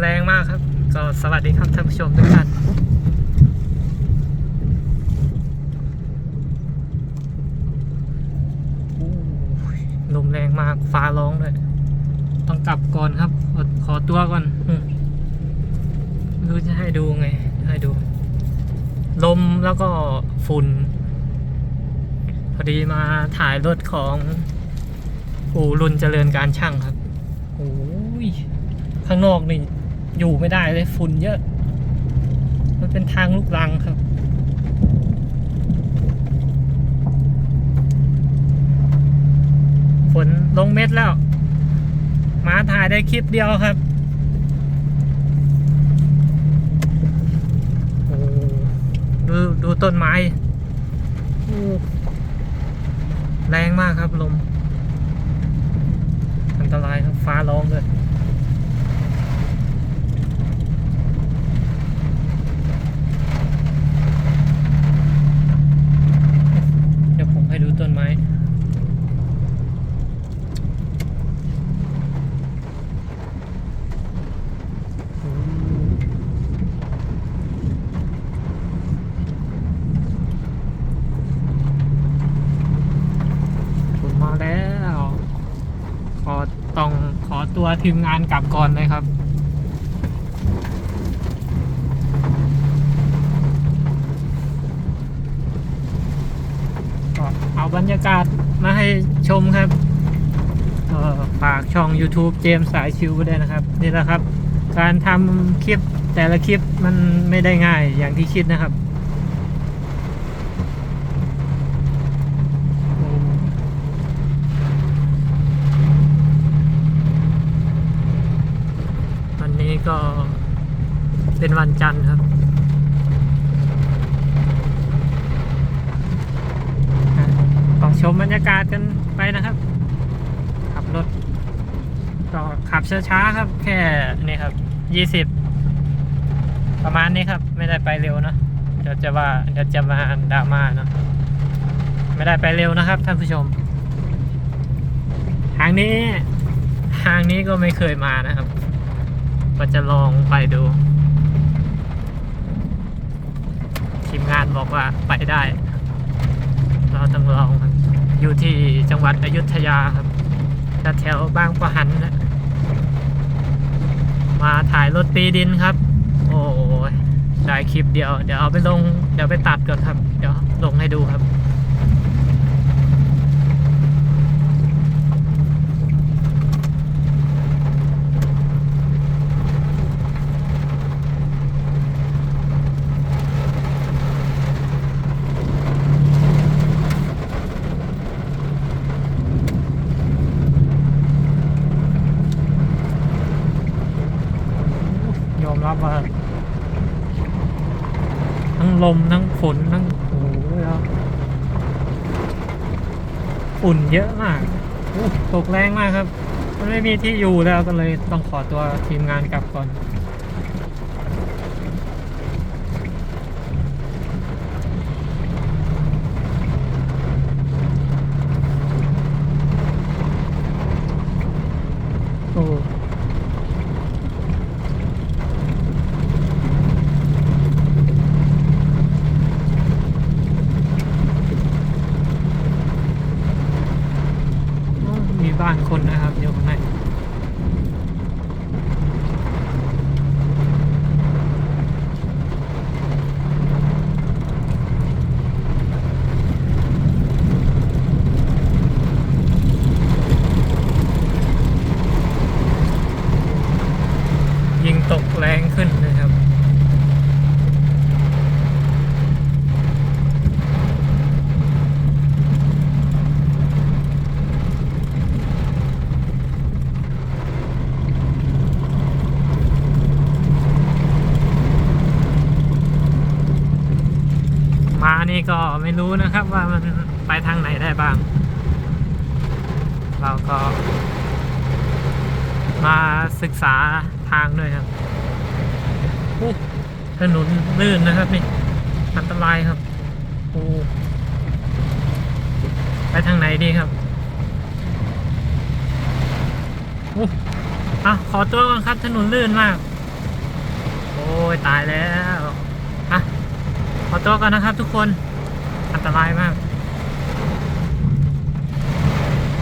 แรงมากครับ ก็สวัสดีครับท่านผู้ชมทุกท่านลมแรงมากฟ้าร้องเลยต้องกลับก่อนครับ ขอขอตัวก่อนไม่รู้จะให้ดูไง ให้ดู ลมแล้วก็ฝุ่น พอดีมาถ่ายรถของอู่รุนเจริญการช่างครับโอ้ยข้างนอกนี่ อยู่ไม่ได้เลยฝุ่นเยอะ มันเป็นทางลูกรังครับ ฝนลงเม็ดแล้วมาถ่ายได้คลิปเดียวครับดูดูต้นไม้ แรงมากครับลม อันตรายครับฟ้าร้องเลย เดี๋ยวผมให้ดูต้นไม้ ผมมาแล้ว ขอต้องขอ ตัวทีมงานกลับก่อนเลยครับ ก็เอาบรรยากาศมาให้ชมครับฝากช่อง YouTube เจมส์สายชิวไว้ด้วยนะครับ นี่แหละครับ การทำคลิปแต่ละคลิปมันไม่ได้ง่ายอย่างที่คิดนะครับโอ้วันนี้ก็ เป็นวันจันทร์ครับต้องชมบรรยากาศกันไปนะครับ ขับรถก็ขับช้าๆครับ แค่นี่ครับยี่สิบประมาณนี้ครับ ไม่ได้ไปเร็วนะเดี๋ยวจะว่าเดี๋ยวจะมาดราม่าเนอะไม่ได้ไปเร็วนะครับ ท่านผู้ชม ทางนี้ทางนี้ก็ไม่เคยมานะครับ ก็จะลองไปดู ทีมงานบอกว่าไปได้ เราต้องลองอยู่ที่จังหวัดอยุธยาครับแถวบางปะหันนะมาถ่ายรถตีดินครับ โอ้ยได้คลิปเดียว เดี๋ยวเอาไปลง เดี๋ยวไปตัดก่อนครับ เดี๋ยวลงให้ดูครับ ยอมรับ ว่าทั้งลมทั้งฝนทั้งโอ้โหแล้วฝุ่นเยอะมากตกแรงมากครับ มันไม่มีที่อยู่แล้วก็เลยต้องขอตัวทีมงานกลับก่อนางคนนะครับอยู่ข้างในยิงตกแรงขึ้นนะครับ มานี่ ก็ไม่รู้นะครับว่ามันไปทางไหนได้บ้าง เราก็มาศึกษาทางด้วยครับอู้ถนนลื่นนะครับนี่อันตรายครับโอ้ไปทางไหนดีครับอู้อะขอตัวก่อนครับถนนลื่นมาก โอ้ยตายแล้วอะขอตัวกันนะครับทุกคน อันตรายมาก